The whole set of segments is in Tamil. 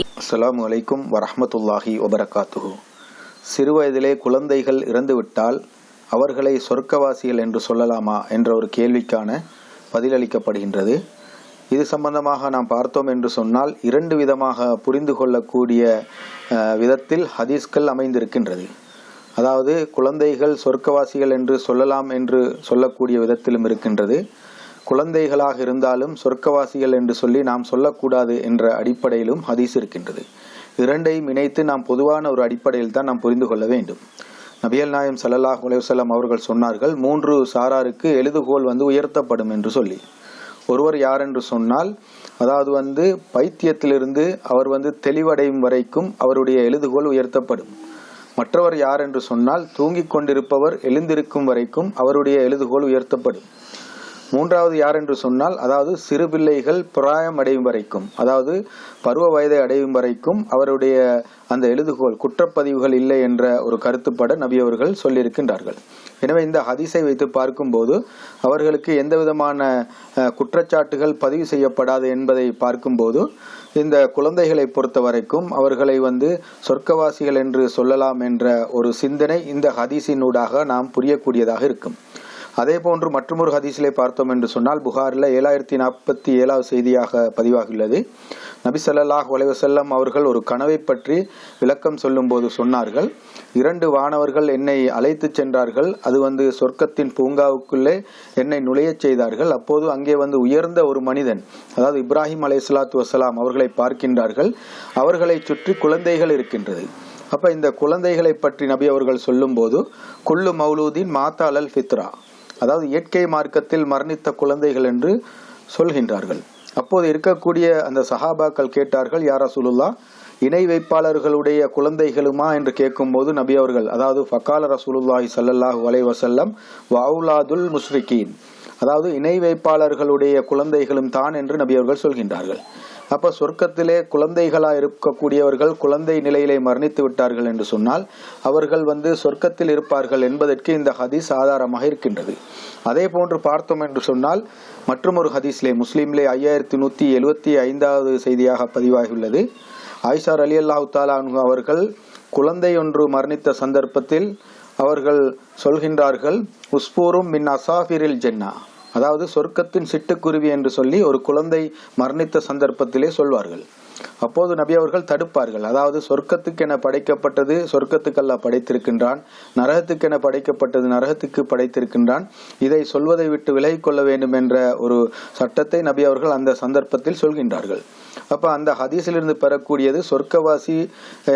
அஸ்லாம் அலைக்கும் வரஹ்மத்துல்லாஹி வபரகாத்துஹு. சிறுவயதிலே குழந்தைகள் இறந்துவிட்டால் அவர்களை சொர்க்கவாசிகள் என்று சொல்லலாமா என்ற ஒரு கேள்விக்கான பதிலளிக்கப்படுகின்றது. இது சம்பந்தமாக நாம் பார்த்தோம் என்று சொன்னால் இரண்டு விதமாக புரிந்து கொள்ளக்கூடிய விதத்தில் ஹதீஸ்கள் அமைந்திருக்கின்றது. அதாவது குழந்தைகள் சொர்க்கவாசிகள் என்று சொல்லலாம் என்று சொல்லக்கூடிய விதத்திலும் இருக்கின்றது. குழந்தைகளாக இருந்தாலும் சொர்க்கவாசிகள் என்று சொல்லி நாம் சொல்லக்கூடாது என்ற அடிப்படையிலும் ஹதீஸ் இருக்கின்றது. இரண்டையும் இணைத்து நாம் பொதுவான ஒரு அடிப்படையில் தான் நாம் புரிந்து கொள்ள வேண்டும். நபியல் நாயம் ஸல்லல்லாஹு அலைஹி அவர்கள் சொன்னார்கள் மூன்று சாராருக்கு எழுதுகோல் வந்து உயர்த்தப்படும் என்று சொல்லி. ஒருவர் யார் என்று சொன்னால் அதாவது வந்து பைத்தியத்திலிருந்து அவர் வந்து தெளிவடையும் வரைக்கும் அவருடைய எழுதுகோல் உயர்த்தப்படும். மற்றவர் யார் என்று சொன்னால் தூங்கிக் கொண்டிருப்பவர் எழுந்திருக்கும் வரைக்கும் அவருடைய எழுதுகோல் உயர்த்தப்படும். மூன்றாவது யார் என்று சொன்னால் அதாவது சிறு பிள்ளைகள் பிராயம் அடையும் வரைக்கும் அதாவது பருவ வயதை அடையும் வரைக்கும் அவருடைய அந்த எழுதுகோல் குற்றப்பதிவுகள் இல்லை என்ற ஒரு கருத்துப்பட நபி அவர்கள் சொல்லியிருக்கின்றார்கள். எனவே இந்த ஹதீஸை வைத்து பார்க்கும்போது அவர்களுக்கு எந்த விதமான குற்றச்சாட்டுகள் பதிவு செய்யப்படாது என்பதை பார்க்கும்போது இந்த குழந்தைகளை பொறுத்த வரைக்கும் அவர்களை வந்து சொர்க்கவாசிகள் என்று சொல்லலாம் என்ற ஒரு சிந்தனை இந்த ஹதீஸினூடாக நாம் புரியக்கூடியதாக இருக்கும். அதே போன்று மற்றொரு ஹதீஸிலே பார்த்தோம் என்று சொன்னால் புகாரில் ஏழாயிரத்தி நாற்பத்தி ஏழாவது செய்தியாக பதிவாகியுள்ளது. நபி ஸல்லல்லாஹு அலைஹி அவர்கள் ஒரு கனவை பற்றி விளக்கம் சொல்லும்போது சொன்னார்கள் இரண்டு வானவர்கள் என்னை அழைத்துச் சென்றார்கள் அது வந்து சொர்க்கத்தின் பூங்காவுக்குள்ளே என்னை நுழையச் செய்தார்கள் அப்போது அங்கே வந்து உயர்ந்த ஒரு மனிதன் அதாவது இப்ராஹிம் அலைஹிஸ்ஸலாத்து வசலாம் அவர்களை பார்க்கின்றார்கள் அவர்களை சுற்றி குழந்தைகள் இருக்கின்றது. அப்ப இந்த குழந்தைகளை பற்றி நபி அவர்கள் சொல்லும்போது குல்லு மௌலூதின் மாத்தாலல் ஃபித்ரா. அதாவது இயற்கை மார்க்கத்தில் மரணித்த குழந்தைகள் என்று சொல்கின்றார்கள். அப்போது இருக்கக்கூடிய அந்த சஹாபாக்கள் கேட்டார்கள் யாரா சுலுல்லா இணை வைப்பாளர்களுடைய குழந்தைகளுமா? என்று கேட்கும்போது நபி அவர்கள் அதாவது ஃபக்கால ரசூலுல்லாஹி சல்லல்லாஹு அலை வசல்லம் வவுலாதுல் முஸ்ரிகீன் அதாவது இணை வைப்பாளர்களுடைய குழந்தைகளும் தான் என்று நபி அவர்கள் சொல்கின்றார்கள். அப்ப சொர்க்கத்திலே குழந்தைகளா இருக்கக்கூடியவர்கள் குழந்தை நிலையிலே மரணித்து விட்டார்கள் என்று சொன்னால் அவர்கள் வந்து சொர்க்கத்தில் இருப்பார்கள் என்பதற்கு இந்த ஹதீஸ் ஆதாரமாக இருக்கின்றது. அதே போன்று பார்த்தோம் என்று சொன்னால் மற்றொரு ஹதீஸ்லே முஸ்லீம்லே ஐயாயிரத்தி நூத்தி எழுபத்தி ஐந்தாவது செய்தியாக பதிவாகியுள்ளது. ஆயிஷார் அலி அல்லாஹு தாலா அவர்கள் குழந்தை ஒன்று மரணித்த சந்தர்ப்பத்தில் அவர்கள் சொல்கின்றார்கள் உஸ்பூரும் மின் அசாஃபிரில் ஜென்னா. அதாவது சொர்க்கத்தின் சிட்டுக்குருவி என்று சொல்லி ஒரு குழந்தை மரணித்த சந்தர்ப்பத்திலே சொல்வார்கள். அப்போது நபி அவர்கள் தடுப்பார்கள். அதாவது சொர்க்கத்துக்கென படைக்கப்பட்டது சொர்க்கத்துக்கல்ல படைத்திருக்கின்றான் நரகத்துக்கென படைக்கப்பட்டது நரகத்துக்கு படைத்திருக்கின்றான். இதை சொல்வதை விட்டு விலகிக் கொள்ள வேண்டும் என்ற ஒரு சட்டத்தை நபி அவர்கள் அந்த சந்தர்ப்பத்தில் சொல்கின்றார்கள். அப்போ அந்த ஹதீஸிலிருந்து பெறக்கூடியது சொர்க்கவாசி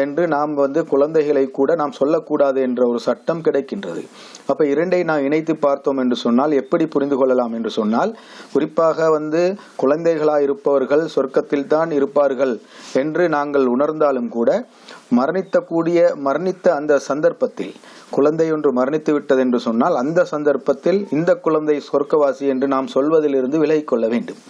என்று நாம் வந்து குழந்தைகளை கூட நாம் சொல்லக்கூடாது என்ற ஒரு சட்டம் கிடைக்கின்றது. அப்போ இரண்டை நாம் இணைத்து பார்த்தோம் என்று சொன்னால் எப்படி புரிந்து கொள்ளலாம் என்று சொன்னால் குறிப்பாக வந்து குழந்தைகளாக இருப்பவர்கள் சொர்க்கத்தில் தான் இருப்பார்கள் என்று நாங்கள் உணர்ந்தாலும் கூட மரணித்தக்கூடிய மரணித்த அந்த சந்தர்ப்பத்தில் குழந்தை ஒன்று மரணித்து விட்டது என்று சொன்னால் அந்த சந்தர்ப்பத்தில் இந்த குழந்தை சொர்க்கவாசி என்று நாம் சொல்வதிலிருந்து விலகிக் கொள்ள வேண்டும்.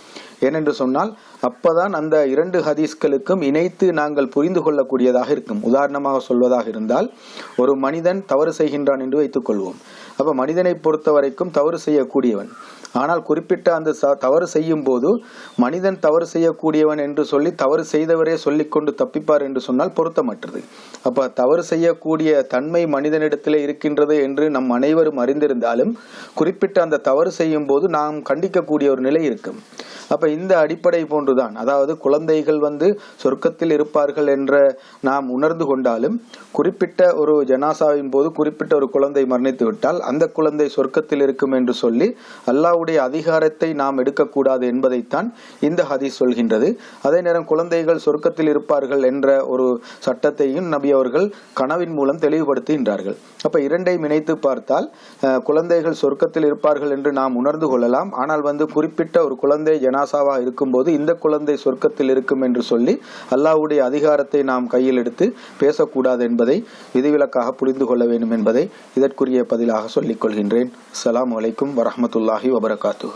ஏனென்று சொன்னால் அப்பதான் அந்த இரண்டு ஹதீஸ்களுக்கும் இணைத்து நாங்கள் புரிந்து கொள்ளக்கூடியதாக இருக்கும். உதாரணமாக சொல்வதாக இருந்தால் ஒரு மனிதன் தவறு செய்கின்றான் என்று வைத்துக் கொள்வோம் அப்ப மனிதனை பொறுத்த வரைக்கும் தவறு செய்யக்கூடியவன். ஆனால் குறிப்பிட்ட அந்த ச- தவறு செய்யும் போது மனிதன் தவறு செய்யக்கூடியவன் என்று சொல்லி தவறு செய்தவரே சொல்லிக்கொண்டு தப்பிப்பார் என்று சொன்னால் பொருத்தமற்றது. அப்ப தவறு செய்யக்கூடிய தன்மை மனிதனிடத்திலே இருக்கின்றது என்று நம் அனைவரும் அறிந்திருந்தாலும் குறிப்பிட்ட அந்த தவறு செய்யும் போது நாம் கண்டிக்கக்கூடிய ஒரு நிலை இருக்கும். அப்ப இந்த அடிப்படை போன்றுதான். அதாவது குழந்தைகள் வந்து சொர்க்கத்தில் இருப்பார்கள் என்ற நாம் உணர்ந்து கொண்டாலும் குறிப்பிட்ட ஒரு ஜனாசாவின் போது குறிப்பிட்ட ஒரு குழந்தை மரணித்து விட்டால் அந்த குழந்தை சொர்க்கத்தில் இருக்கும் என்று சொல்லி அல்லாஹ்வுடைய அதிகாரத்தை நாம் எடுக்கக்கூடாது என்பதைத்தான் இந்த ஹதீஸ் சொல்கின்றது. அதே நேரம் குழந்தைகள் சொர்க்கத்தில் இருப்பார்கள் என்ற ஒரு சட்டத்தையும் நபி அவர்கள் கனவின் மூலம் தெளிவுபடுத்துகின்றார்கள். அப்ப இரண்டையும் இணைத்து பார்த்தால் குழந்தைகள் சொர்க்கத்தில் இருப்பார்கள் என்று நாம் உணர்ந்து கொள்ளலாம். ஆனால் வந்து குறிப்பிட்ட ஒரு குழந்தை ஜனாசாவா இருக்கும்போது இந்த குழந்தை சொர்க்கத்தில் இருக்கும் என்று சொல்லி அல்லாஹ்வுடைய அதிகாரத்தை நாம் கையில் எடுத்து பேசக்கூடாது என்பதை விதிவிலக்காக புரிந்து கொள்ள வேண்டும் என்பதை இதற்குரிய பதிலாக சொல்லிக் கொள்கின்றேன். அஸ்ஸலாமு அலைக்கும் வரமத்துல்லாஹி வபரகாத்து